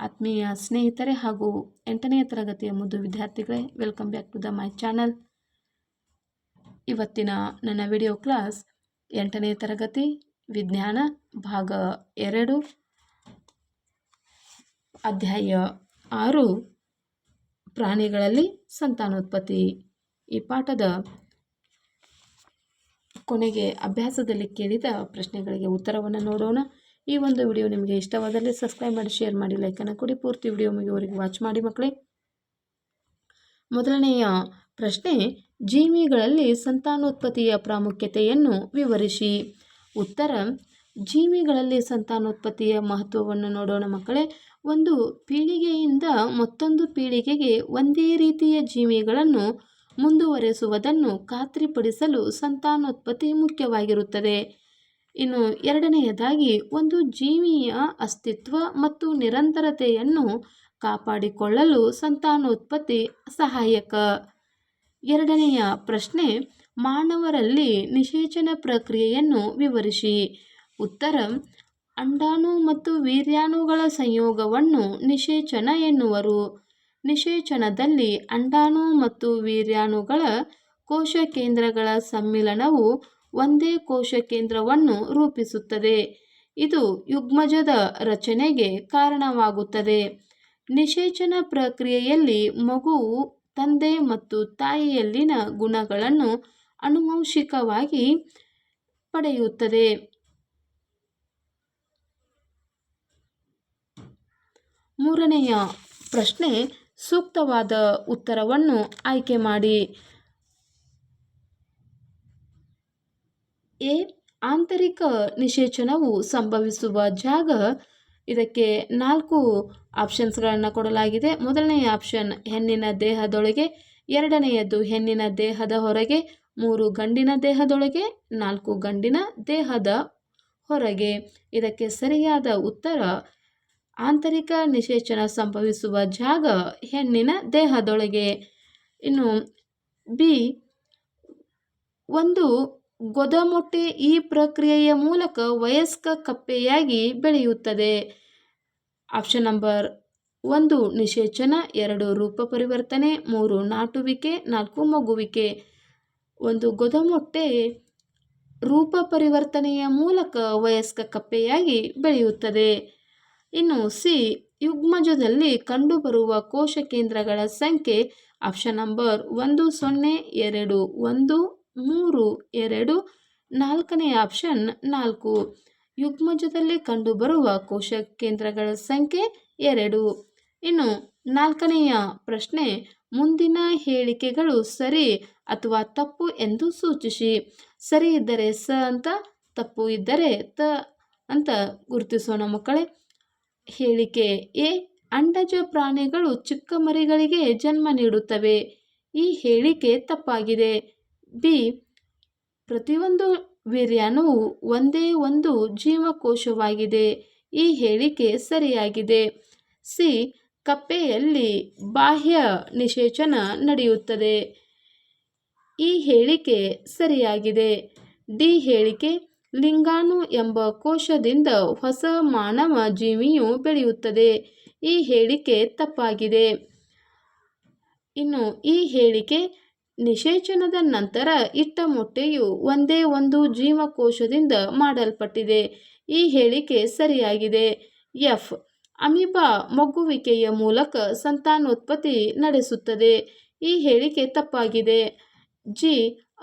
ಆತ್ಮೀಯ ಸ್ನೇಹಿತರೆ ಹಾಗೂ ಎಂಟನೇ ತರಗತಿಯ ಮುದ್ದು ವಿದ್ಯಾರ್ಥಿಗಳೇ welcome back to the my channel ಇವತ್ತಿನ ನನ್ನ ವಿಡಿಯೋ ಕ್ಲಾಸ್ ಎಂಟನೇ ತರಗತಿ, ವಿಜ್ಞಾನ, ಭಾಗ ಎರಡು, ಅಧ್ಯಾಯ ಆರು, ಪ್ರಾಣಿಗಳಲ್ಲಿ ಸಂತಾನೋತ್ಪತ್ತಿ. ಈ ಪಾಠದ ಕೊನೆಗೆ ಅಭ್ಯಾಸದಲ್ಲಿ ಕೇಳಿದ ಪ್ರಶ್ನೆಗಳಿಗೆ ಉತ್ತರವನ್ನು ನೋಡೋಣ. ಈ ಒಂದು ವಿಡಿಯೋ ನಿಮಗೆ ಇಷ್ಟವಾದಲ್ಲಿ ಸಬ್ಸ್ಕ್ರೈಬ್ ಮಾಡಿ ಶೇರ್ ಮಾಡಿ ಲೈಕನ್ನು ಕೊಡಿ. ಪೂರ್ತಿ ವಿಡಿಯೋ ಮುಗಿಯುವವರೆಗೆ ವಾಚ್ ಮಾಡಿ ಮಕ್ಕಳೇ. ಮೊದಲನೆಯ ಪ್ರಶ್ನೆ, ಜೀವಿಗಳಲ್ಲಿ ಸಂತಾನೋತ್ಪತ್ತಿಯ ಪ್ರಾಮುಖ್ಯತೆಯನ್ನು ವಿವರಿಸಿ. ಉತ್ತರ, ಜೀವಿಗಳಲ್ಲಿ ಸಂತಾನೋತ್ಪತ್ತಿಯ ಮಹತ್ವವನ್ನು ನೋಡೋಣ ಮಕ್ಕಳೇ. ಒಂದು ಪೀಳಿಗೆಯಿಂದ ಮತ್ತೊಂದು ಪೀಳಿಗೆಗೆ ಒಂದೇ ರೀತಿಯ ಜೀವಿಗಳನ್ನು ಮುಂದುವರೆಸುವುದನ್ನು ಖಾತ್ರಿಪಡಿಸಲು ಸಂತಾನೋತ್ಪತ್ತಿ ಮುಖ್ಯವಾಗಿರುತ್ತದೆ. ಇನ್ನು ಎರಡನೆಯದಾಗಿ ಒಂದು ಜೀವಿಯ ಅಸ್ತಿತ್ವ ಮತ್ತು ನಿರಂತರತೆಯನ್ನು ಕಾಪಾಡಿಕೊಳ್ಳಲು ಸಂತಾನೋತ್ಪತ್ತಿ ಸಹಾಯಕ. ಎರಡನೆಯ ಪ್ರಶ್ನೆ, ಮಾನವರಲ್ಲಿ ನಿಷೇಚನ ಪ್ರಕ್ರಿಯೆಯನ್ನು ವಿವರಿಸಿ. ಉತ್ತರ, ಅಂಡಾಣು ಮತ್ತು ವೀರ್ಯಾಣುಗಳ ಸಂಯೋಗವನ್ನು ನಿಷೇಚನ ಎನ್ನುವರು. ನಿಷೇಚನದಲ್ಲಿ ಅಂಡಾಣು ಮತ್ತು ವೀರ್ಯಾಣುಗಳ ಕೋಶ ಕೇಂದ್ರಗಳ ಸಮ್ಮಿಲನವು ಒಂದೇ ಕೋಶ ಕೇಂದ್ರವನ್ನು ರೂಪಿಸುತ್ತದೆ. ಇದು ಯುಗ್ಮಜದ ರಚನೆಗೆ ಕಾರಣವಾಗುತ್ತದೆ. ನಿಷೇಚನ ಪ್ರಕ್ರಿಯೆಯಲ್ಲಿ ಮಗುವು ತಂದೆ ಮತ್ತು ತಾಯಿಯಲ್ಲಿನ ಗುಣಗಳನ್ನು ಅನುವಂಶಿಕವಾಗಿ ಪಡೆಯುತ್ತದೆ. ಮೂರನೆಯ ಪ್ರಶ್ನೆ ಸೂಕ್ತವಾದ ಉತ್ತರವನ್ನು ಆಯ್ಕೆ ಮಾಡಿ. ಎ ಆಂತರಿಕ ನಿಷೇಚನವು ಸಂಭವಿಸುವ ಜಾಗ. ಇದಕ್ಕೆ ನಾಲ್ಕು ಆಪ್ಷನ್ಸ್ಗಳನ್ನು ಕೊಡಲಾಗಿದೆ. ಮೊದಲನೆಯ ಆಪ್ಷನ್ ಹೆಣ್ಣಿನ ದೇಹದೊಳಗೆ, ಎರಡನೆಯದು ಹೆಣ್ಣಿನ ದೇಹದ ಹೊರಗೆ, ಮೂರು ಗಂಡಿನ ದೇಹದೊಳಗೆ, ನಾಲ್ಕು ಗಂಡಿನ ದೇಹದ ಹೊರಗೆ. ಇದಕ್ಕೆ ಸರಿಯಾದ ಉತ್ತರ, ಆಂತರಿಕ ನಿಷೇಚನ ಸಂಭವಿಸುವ ಜಾಗ ಹೆಣ್ಣಿನ ದೇಹದೊಳಗೆ. ಇನ್ನು ಬಿ, ಒಂದು ಗೊದಮೊಟ್ಟೆ ಈ ಪ್ರಕ್ರಿಯೆಯ ಮೂಲಕ ವಯಸ್ಕ ಕಪ್ಪೆಯಾಗಿ ಬೆಳೆಯುತ್ತದೆ. ಆಪ್ಷನ್ ನಂಬರ್ ಒಂದು, ನಿಷೇಚನ. ಎರಡು, ರೂಪ ಪರಿವರ್ತನೆ. ಮೂರು, ನಾಟುವಿಕೆ. ನಾಲ್ಕು, ಮಗುವಿಕೆ. ಒಂದು, ಗೊದಮೊಟ್ಟೆ ರೂಪ ಪರಿವರ್ತನೆಯ ಮೂಲಕ ವಯಸ್ಕ ಕಪ್ಪೆಯಾಗಿ ಬೆಳೆಯುತ್ತದೆ. ಇನ್ನು ಸಿ, ಯುಗ್ಮಜದಲ್ಲಿ ಕಂಡುಬರುವ ಕೋಶ ಕೇಂದ್ರಗಳ ಸಂಖ್ಯೆ ಆಪ್ಷನ್ ನಂಬರ್ ಒಂದು, ಸೊನ್ನೆ, ಎರಡು, ಒಂದು ಮೂರು, ಎರಡು, ನಾಲ್ಕನೇ ಆಪ್ಷನ್ ನಾಲ್ಕು. ಯುಗ್ಮಜದಲ್ಲಿ ಕಂಡುಬರುವ ಕೋಶ ಕೇಂದ್ರಗಳ ಸಂಖ್ಯೆ ಎರಡು. ಇನ್ನು ನಾಲ್ಕನೆಯ ಪ್ರಶ್ನೆ, ಮುಂದಿನ ಹೇಳಿಕೆಗಳು ಸರಿ ಅಥವಾ ತಪ್ಪು ಎಂದು ಸೂಚಿಸಿ. ಸರಿ ಇದ್ದರೆ ಸ ಅಂತ, ತಪ್ಪು ಇದ್ದರೆ ತ ಅಂತ ಗುರುತಿಸೋಣ ಮಕ್ಕಳೇ. ಹೇಳಿಕೆ ಎ, ಅಂಡಜ ಪ್ರಾಣಿಗಳು ಚಿಕ್ಕ ಮರಿಗಳಿಗೆ ಜನ್ಮ ನೀಡುತ್ತವೆ. ಈ ಹೇಳಿಕೆ ತಪ್ಪಾಗಿದೆ. ಬಿ, ಪ್ರತಿಯೊಂದು ವೀರ್ಯಾಣುವು ಒಂದೇ ಒಂದು ಜೀವಕೋಶವಾಗಿದೆ. ಈ ಹೇಳಿಕೆ ಸರಿಯಾಗಿದೆ. ಸಿ, ಕಪ್ಪೆಯಲ್ಲಿ ಬಾಹ್ಯ ನಿಷೇಚನ ನಡೆಯುತ್ತದೆ. ಈ ಹೇಳಿಕೆ ಸರಿಯಾಗಿದೆ. ಡಿ ಹೇಳಿಕೆ, ಲಿಂಗಾಣು ಎಂಬ ಕೋಶದಿಂದ ಹೊಸ ಮಾನವ ಜೀವಿಯು ಬೆಳೆಯುತ್ತದೆ. ಈ ಹೇಳಿಕೆ ತಪ್ಪಾಗಿದೆ. ಇನ್ನು ಈ ಹೇಳಿಕೆ ನಿಷೇಚನದ ನಂತರ ಇಟ್ಟ ಮೊಟ್ಟೆಯು ಒಂದೇ ಒಂದು ಜೀವಕೋಶದಿಂದ ಮಾಡಲ್ಪಟ್ಟಿದೆ. ಈ ಹೇಳಿಕೆ ಸರಿಯಾಗಿದೆ. ಎಫ್. ಅಮೀಬಾ ಮಗ್ಗುವಿಕೆಯ ಮೂಲಕ ಸಂತಾನೋತ್ಪತ್ತಿ ನಡೆಸುತ್ತದೆ. ಈ ಹೇಳಿಕೆ ತಪ್ಪಾಗಿದೆ. ಜಿ.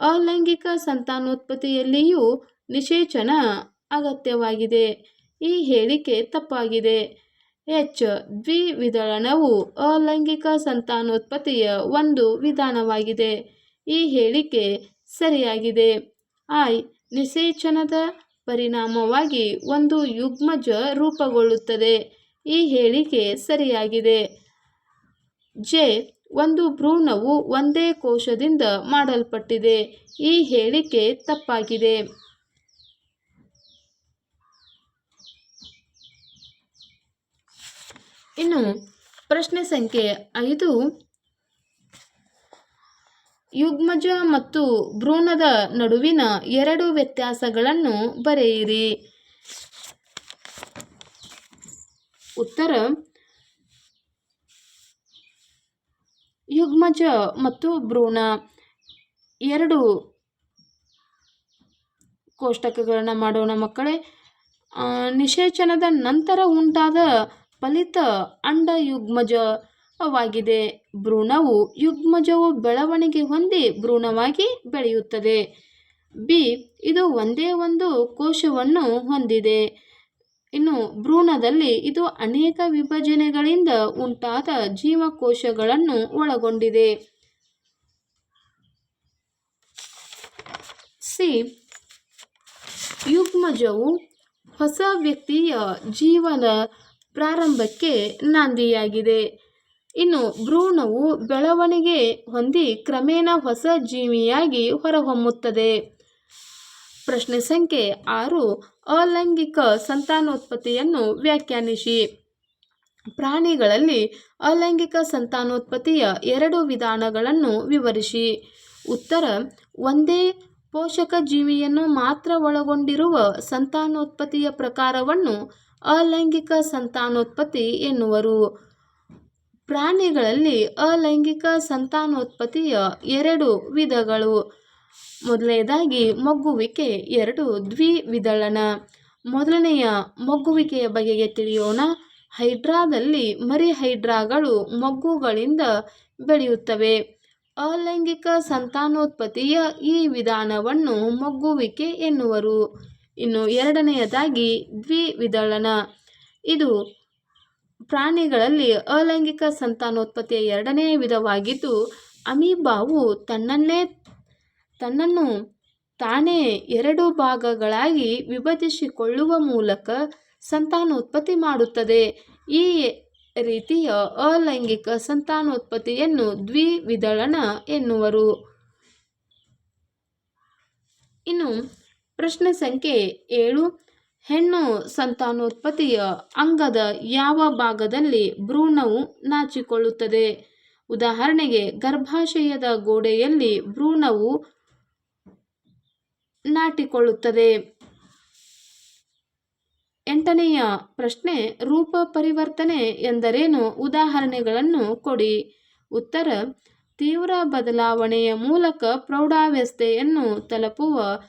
ಅಲೈಂಗಿಕ ಸಂತಾನೋತ್ಪತ್ತಿಯಲ್ಲಿಯೂ ನಿಷೇಚನ ಅಗತ್ಯವಾಗಿದೆ. ಈ ಹೇಳಿಕೆ ತಪ್ಪಾಗಿದೆ. ಎಚ್ ದ್ವಿವಿದಳನವು ಅಲೈಂಗಿಕ ಸಂತಾನೋತ್ಪತ್ತಿಯ ಒಂದು ವಿಧಾನವಾಗಿದೆ. ಈ ಹೇಳಿಕೆ ಸರಿಯಾಗಿದೆ. ಐ ನಿಸೇಚನದ ಪರಿಣಾಮವಾಗಿ ಒಂದು ಯುಗ್ಮಜ ರೂಪುಗೊಳ್ಳುತ್ತದೆ. ಈ ಹೇಳಿಕೆ ಸರಿಯಾಗಿದೆ. ಜೆ ಒಂದು ಭ್ರೂಣವು ಒಂದೇ ಕೋಶದಿಂದ ಮಾಡಲ್ಪಟ್ಟಿದೆ. ಈ ಹೇಳಿಕೆ ತಪ್ಪಾಗಿದೆ. ಇನ್ನು ಪ್ರಶ್ನೆ ಸಂಖ್ಯೆ ಐದು. ಯುಗ್ಮಜ ಮತ್ತು ಭ್ರೂಣದ ನಡುವಿನ ಎರಡು ವ್ಯತ್ಯಾಸಗಳನ್ನು ಬರೆಯಿರಿ. ಉತ್ತರ, ಯುಗ್ಮಜ ಮತ್ತು ಭ್ರೂಣ ಎರಡು ಕೋಷ್ಟಕಗಳನ್ನು ಮಾಡೋಣ ಮಕ್ಕಳೇ. ನಿಷೇಚನದ ನಂತರ ಉಂಟಾದ ಫಲಿತ ಅಂಡ ಯುಗ್ಮಜವಾಗಿದೆ ಭ್ರೂಣವು ಯುಗ್ಮಜವು ಬೆಳವಣಿಗೆ ಹೊಂದಿ ಭ್ರೂಣವಾಗಿ ಬೆಳೆಯುತ್ತದೆ. ಬಿ, ಇದು ಒಂದೇ ಒಂದು ಕೋಶವನ್ನು ಹೊಂದಿದೆ. ಇನ್ನು ಭ್ರೂಣದಲ್ಲಿ ಇದು ಅನೇಕ ವಿಭಜನೆಗಳಿಂದ ಉಂಟಾದ ಜೀವಕೋಶಗಳನ್ನು ಒಳಗೊಂಡಿದೆ. ಸಿ, ಯುಗ್ಮಜವು ಹೊಸ ವ್ಯಕ್ತಿಯ ಜೀವನ ಪ್ರಾರಂಭಕ್ಕೆ ನಾಂದಿಯಾಗಿದೆ. ಇನ್ನು ಭ್ರೂಣವು ಬೆಳವಣಿಗೆ ಹೊಂದಿ ಕ್ರಮೇಣ ಹೊಸ ಜೀವಿಯಾಗಿ ಹೊರಹೊಮ್ಮುತ್ತದೆ. ಪ್ರಶ್ನೆ ಸಂಖ್ಯೆ ಆರು, ಅಲೈಂಗಿಕ ಸಂತಾನೋತ್ಪತ್ತಿಯನ್ನು ವ್ಯಾಖ್ಯಾನಿಸಿ. ಪ್ರಾಣಿಗಳಲ್ಲಿ ಅಲೈಂಗಿಕ ಸಂತಾನೋತ್ಪತ್ತಿಯ ಎರಡು ವಿಧಾನಗಳನ್ನು ವಿವರಿಸಿ. ಉತ್ತರ, ಒಂದೇ ಪೋಷಕ ಜೀವಿಯನ್ನು ಮಾತ್ರ ಒಳಗೊಂಡಿರುವ ಸಂತಾನೋತ್ಪತ್ತಿಯ ಪ್ರಕಾರವನ್ನು ಅಲೈಂಗಿಕ ಸಂತಾನೋತ್ಪತ್ತಿ ಎನ್ನುವರು. ಪ್ರಾಣಿಗಳಲ್ಲಿ ಅಲೈಂಗಿಕ ಸಂತಾನೋತ್ಪತ್ತಿಯ ಎರಡು ವಿಧಗಳು. ಮೊದಲನೇದಾಗಿ ಮೊಗ್ಗುವಿಕೆ, ಎರಡು ದ್ವಿವಿದಳನ. ಮೊದಲನೆಯ ಮೊಗ್ಗುವಿಕೆಯ ಬಗೆಗೆ ತಿಳಿಯೋಣ. ಹೈಡ್ರಾದಲ್ಲಿ ಮರಿ ಹೈಡ್ರಾಗಳು ಮೊಗ್ಗುಗಳಿಂದ ಬೆಳೆಯುತ್ತವೆ. ಅಲೈಂಗಿಕ ಸಂತಾನೋತ್ಪತ್ತಿಯ ಈ ವಿಧಾನವನ್ನು ಮೊಗ್ಗುವಿಕೆ ಎನ್ನುವರು. ಇನ್ನು ಎರಡನೆಯದಾಗಿ ದ್ವಿವಿದಳನ. ಇದು ಪ್ರಾಣಿಗಳಲ್ಲಿ ಅಲೈಂಗಿಕ ಸಂತಾನೋತ್ಪತ್ತಿಯ ಎರಡನೇ ವಿಧವಾಗಿದ್ದು, ಅಮೀಬಾವು ತನ್ನನ್ನೇ, ತನ್ನನ್ನು ತಾನೇ ಎರಡು ಭಾಗಗಳಾಗಿ ವಿಭಜಿಸಿಕೊಳ್ಳುವ ಮೂಲಕ ಸಂತಾನೋತ್ಪತ್ತಿ ಮಾಡುತ್ತದೆ. ಈ ರೀತಿಯ ಅಲೈಂಗಿಕ ಸಂತಾನೋತ್ಪತ್ತಿಯನ್ನು ದ್ವಿವಿದಳನ ಎನ್ನುವರು. ಇನ್ನು ಪ್ರಶ್ನೆ ಸಂಖ್ಯೆ ಏಳು. ಹೆಣ್ಣು ಸಂತಾನೋತ್ಪತ್ತಿಯ ಅಂಗದ ಯಾವ ಭಾಗದಲ್ಲಿ ಭ್ರೂಣವು ನಾಚಿಕೊಳ್ಳುತ್ತದೆ? ಉದಾಹರಣೆಗೆ, ಗರ್ಭಾಶಯದ ಗೋಡೆಯಲ್ಲಿ ಭ್ರೂಣವು ನಾಟಿಕೊಳ್ಳುತ್ತದೆ. ಎಂಟನೆಯ ಪ್ರಶ್ನೆ, ರೂಪ ಪರಿವರ್ತನೆ ಎಂದರೇನು? ಉದಾಹರಣೆಗಳನ್ನು ಕೊಡಿ. ಉತ್ತರ, ತೀವ್ರ ಬದಲಾವಣೆಯ ಮೂಲಕ ಪ್ರೌಢಾವಸ್ಥೆಯನ್ನು ತಲುಪುವ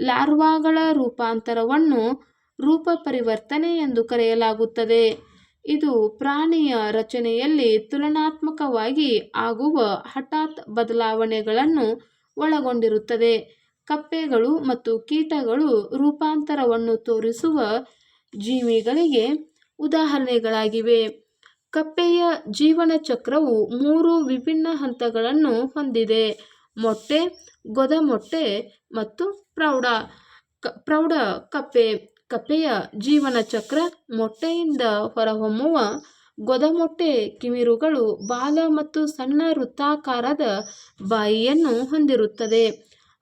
ಲಾರ್ವಾಗಳ ರೂಪಾಂತರವನ್ನು ರೂಪ ಪರಿವರ್ತನೆ ಎಂದು ಕರೆಯಲಾಗುತ್ತದೆ. ಇದು ಪ್ರಾಣಿಯ ರಚನೆಯಲ್ಲಿ ತುಲನಾತ್ಮಕವಾಗಿ ಆಗುವ ಹಠಾತ್ ಬದಲಾವಣೆಗಳನ್ನು ಒಳಗೊಂಡಿರುತ್ತದೆ. ಕಪ್ಪೆಗಳು ಮತ್ತು ಕೀಟಗಳು ರೂಪಾಂತರವನ್ನು ತೋರಿಸುವ ಜೀವಿಗಳಿಗೆ ಉದಾಹರಣೆಗಳಾಗಿವೆ. ಕಪ್ಪೆಯ ಜೀವನ ಚಕ್ರವು ಮೂರು ವಿಭಿನ್ನ ಹಂತಗಳನ್ನು ಹೊಂದಿದೆ. ಮೊಟ್ಟೆ ಗೊದ ಮೊಟ್ಟೆ ಮತ್ತು ಪ್ರೌಢ ಕ, ಪ್ರೌಢ ಕಪ್ಪೆ, ಕಪ್ಪೆಯ ಜೀವನ ಚಕ್ರ ಮೊಟ್ಟೆಯಿಂದ ಹೊರಹೊಮ್ಮುವ ಗೊದಮೊಟ್ಟೆ ಕಿವಿರುಗಳು ಬಾಲ ಮತ್ತು ಸಣ್ಣ ವೃತ್ತಾಕಾರದ ಬಾಯಿಯನ್ನು ಹೊಂದಿರುತ್ತದೆ.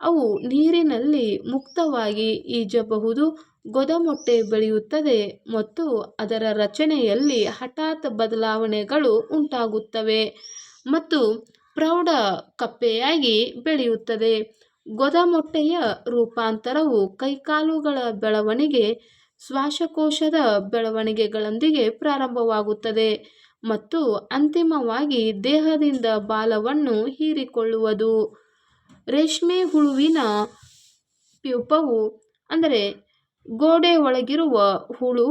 ಅವು ನೀರಿನಲ್ಲಿ ಮುಕ್ತವಾಗಿ ಈಜಬಹುದು ಗೊದಮೊಟ್ಟೆ ಬೆಳೆಯುತ್ತದೆ ಮತ್ತು ಅದರ ರಚನೆಯಲ್ಲಿ ಹಠಾತ್ ಬದಲಾವಣೆಗಳು ಉಂಟಾಗುತ್ತವೆ ಮತ್ತು ಪ್ರೌಢ ಕಪ್ಪೆಯಾಗಿ ಬೆಳೆಯುತ್ತದೆ. ಗೊದಮೊಟ್ಟೆಯ ರೂಪಾಂತರವು ಕೈಕಾಲುಗಳ ಬೆಳವಣಿಗೆ, ಶ್ವಾಸಕೋಶದ ಬೆಳವಣಿಗೆಗಳೊಂದಿಗೆ ಪ್ರಾರಂಭವಾಗುತ್ತದೆ ಮತ್ತು ಅಂತಿಮವಾಗಿ ದೇಹದಿಂದ ಬಾಲವನ್ನು ಹೀರಿಕೊಳ್ಳುವುದು. ರೇಷ್ಮೆ ಹುಳುವಿನ ಪ್ಯೂಪವು, ಅಂದರೆ ಗೋಡೆ ಒಳಗಿರುವ ಹುಳು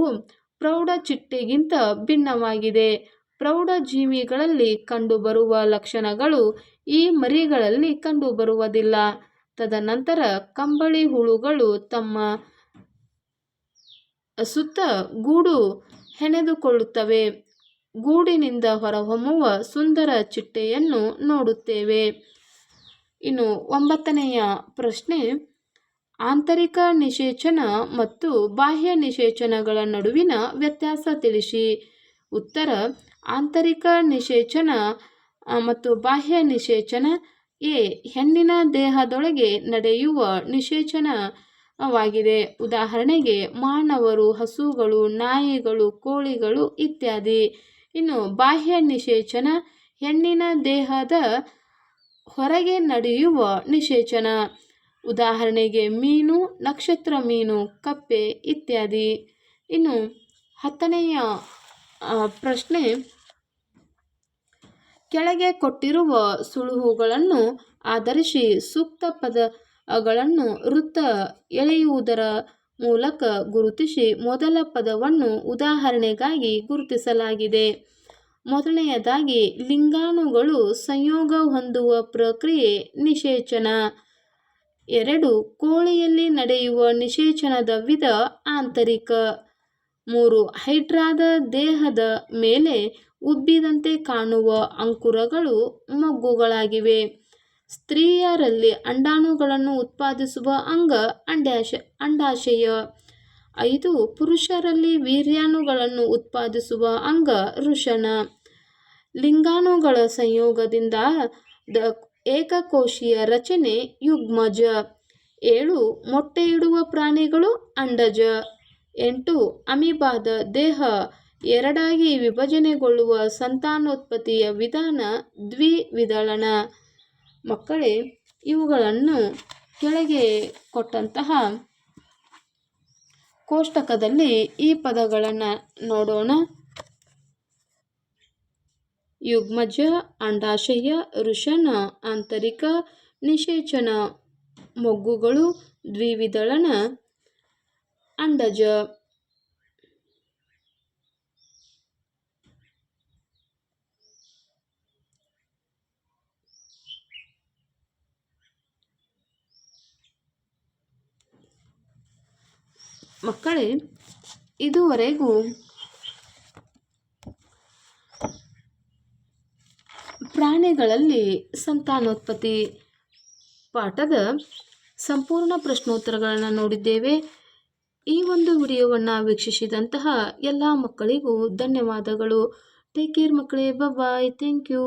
ಪ್ರೌಢ ಚಿಟ್ಟೆಗಿಂತ ಭಿನ್ನವಾಗಿದೆ. ಪ್ರೌಢ ಜೀವಿಗಳಲ್ಲಿ ಕಂಡುಬರುವ ಲಕ್ಷಣಗಳು ಈ ಮರಿಗಳಲ್ಲಿ ಕಂಡುಬರುವುದಿಲ್ಲ. ತದನಂತರ ಕಂಬಳಿ ಹುಳುಗಳು ತಮ್ಮ ಸುತ್ತ ಗೂಡು ಹೆಣೆದುಕೊಳ್ಳುತ್ತವೆ. ಗೂಡಿನಿಂದ ಹೊರಹೊಮ್ಮುವ ಸುಂದರ ಚಿಟ್ಟೆಯನ್ನು ನೋಡುತ್ತೇವೆ. ಇನ್ನು ಒಂಬತ್ತನೆಯ ಪ್ರಶ್ನೆ, ಆಂತರಿಕ ನಿಷೇಚನ ಮತ್ತು ಬಾಹ್ಯ ನಿಷೇಚನಗಳ ನಡುವಿನ ವ್ಯತ್ಯಾಸ ತಿಳಿಸಿ. ಉತ್ತರ ಆಂತರಿಕ ನಿಷೇಚನ ಮತ್ತು ಬಾಹ್ಯ ನಿಷೇಚನ ಎ, ಹೆಣ್ಣಿನ ದೇಹದೊಳಗೆ ನಡೆಯುವ ನಿಷೇಚನವಾಗಿದೆ. ಉದಾಹರಣೆಗೆ, ಮಾನವರು, ಹಸುಗಳು, ನಾಯಿಗಳು, ಕೋಳಿಗಳು ಇತ್ಯಾದಿ. ಇನ್ನು ಬಾಹ್ಯ ನಿಷೇಚನ ಹೆಣ್ಣಿನ ದೇಹದ ಹೊರಗೆ ನಡೆಯುವ ನಿಷೇಚನ. ಉದಾಹರಣೆಗೆ, ಮೀನು, ನಕ್ಷತ್ರ ಮೀನು, ಕಪ್ಪೆ ಇತ್ಯಾದಿ. ಇನ್ನು ಹತ್ತನೆಯ ಪ್ರಶ್ನೆ, ಕೆಳಗೆ ಕೊಟ್ಟಿರುವ ಸುಳುಹುಗಳನ್ನು ಆಧರಿಸಿ ಸೂಕ್ತ ಪದಗಳನ್ನು ವೃತ್ತ ಎಳೆಯುವುದರ ಮೂಲಕ ಗುರುತಿಸಿ ಮೊದಲ ಪದವನ್ನು ಉದಾಹರಣೆಗಾಗಿ ಗುರುತಿಸಲಾಗಿದೆ. ಮೊದಲನೆಯದಾಗಿ, ಲಿಂಗಾಣುಗಳು ಸಂಯೋಗ ಹೊಂದುವ ಪ್ರಕ್ರಿಯೆ ನಿಷೇಚನ. ಎರಡು ಕೋಳಿಯಲ್ಲಿ ನಡೆಯುವ ನಿಷೇಚನದ ವಿಧ ಆಂತರಿಕ. ಮೂರು ಹೈಡ್ರಾದ ದೇಹದ ಮೇಲೆ ಉಬ್ಬಿದಂತೆ ಕಾಣುವ ಅಂಕುರಗಳು ಮೊಗ್ಗುಗಳಾಗಿವೆ. ಸ್ತ್ರೀಯರಲ್ಲಿ ಅಂಡಾಣುಗಳನ್ನು ಉತ್ಪಾದಿಸುವ ಅಂಗ ಅಂಡಾಶ ಅಂಡಾಶಯ. ಐದು, ಪುರುಷರಲ್ಲಿ ವೀರ್ಯಾಣುಗಳನ್ನು ಉತ್ಪಾದಿಸುವ ಅಂಗ ಋಷಣ ಲಿಂಗಾಣುಗಳ ಸಂಯೋಗದಿಂದ ದ ಏಕಕೋಶೀಯ ರಚನೆ ಯುಗ್ಮಜ. ಏಳು ಮೊಟ್ಟೆ ಇಡುವ ಪ್ರಾಣಿಗಳು ಅಂಡಜ. ಎಂಟು, ಅಮೀಬಾದ ದೇಹ ಎರಡಾಗಿ ವಿಭಜನೆಗೊಳ್ಳುವ ಸಂತಾನೋತ್ಪತ್ತಿಯ ವಿಧಾನ ದ್ವಿವಿದಳನ. ಮಕ್ಕಳೇ, ಇವುಗಳನ್ನು ಕೆಳಗೆ ಕೊಟ್ಟಂತಹ ಕೋಷ್ಟಕದಲ್ಲಿ ಈ ಪದಗಳನ್ನು ನೋಡೋಣ. ಯುಗ್ಮಜ, ಅಂಡಾಶಯ ಋಷನ ಆಂತರಿಕ ನಿಷೇಚನ, ಮೊಗ್ಗುಗಳು, ದ್ವಿವಿದಳನ ಅಂಡಜ ಮಕ್ಕಳೇ ಇದುವರೆಗೂ ಪ್ರಾಣಿಗಳಲ್ಲಿ ಸಂತಾನೋತ್ಪತ್ತಿ ಪಾಠದ ಸಂಪೂರ್ಣ ಪ್ರಶ್ನೋತ್ತರಗಳನ್ನು ನೋಡಿದ್ದೇವೆ. ಈ ಒಂದು ವಿಡಿಯೋವನ್ನು ವೀಕ್ಷಿಸಿದಂತಹ ಎಲ್ಲ ಮಕ್ಕಳಿಗೂ ಧನ್ಯವಾದಗಳು. ಟೇಕ್ ಕೇರ್ ಮಕ್ಕಳೇ ಬಾಯ್ ಥ್ಯಾಂಕ್ ಯು